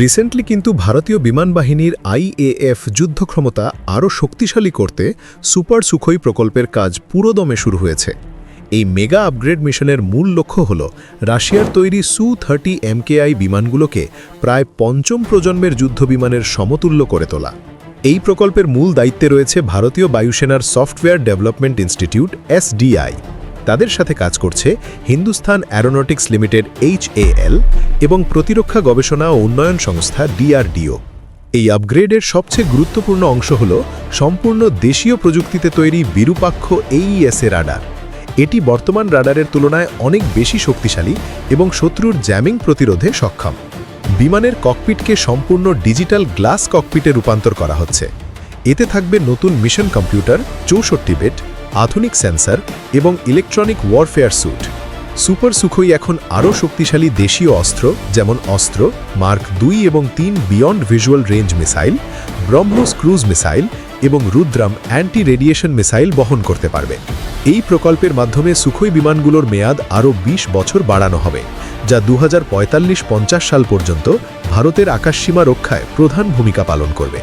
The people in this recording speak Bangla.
রিসেন্টলি কিন্তু ভারতীয় বিমান বাহিনীর আইএএফ যুদ্ধক্ষমতা আরও শক্তিশালী করতে সুপার সুখই প্রকল্পের কাজ পুরোদমে শুরু হয়েছে। এই মেগা আপগ্রেড মিশনের মূল লক্ষ্য হল রাশিয়ার তৈরি সু থার্টি এমকেআই বিমানগুলোকে প্রায় পঞ্চম প্রজন্মের যুদ্ধবিমানের সমতুল্য করে তোলা। এই প্রকল্পের মূল দায়িত্বে রয়েছে ভারতীয় বায়ুসেনার সফটওয়্যার ডেভেলপমেন্ট ইনস্টিটিউট এসডিআই তাদের সাথে কাজ করছে হিন্দুস্তান অ্যারোনটিক্স লিমিটেড এইচএএল এবং প্রতিরক্ষা গবেষণা ও উন্নয়ন সংস্থা ডিআরডিও এই আপগ্রেডের সবচেয়ে গুরুত্বপূর্ণ অংশ হল সম্পূর্ণ দেশীয় প্রযুক্তিতে তৈরি বিরূপাক্ষ এইএসএ রাডার। এটি বর্তমান রাডারের তুলনায় অনেক বেশি শক্তিশালী এবং শত্রুর জ্যামিং প্রতিরোধে সক্ষম। বিমানের ককপিটকে সম্পূর্ণ ডিজিটাল গ্লাস ককপিটে রূপান্তর করা হচ্ছে। এতে থাকবে নতুন মিশন কম্পিউটার, চৌষট্টি বেট আধুনিক সেন্সর এবং electronic warfare suite. Super Sukhoi এখন আরও শক্তিশালী দেশীয় অস্ত্র, যেমন অস্ত্র, মার্ক দুই এবং তিন beyond visual range missile BrahMos cruise missile এবং রুদ্রাম অ্যান্টি রেডিয়েশন মিসাইল বহন করতে পারবে। এই প্রকল্পের মাধ্যমে সুখই বিমানগুলোর মেয়াদ আরও ২০ বছর বাড়ানো হবে, যা দু হাজার সাল পর্যন্ত ভারতের আকাশসীমা রক্ষায় প্রধান ভূমিকা পালন করবে।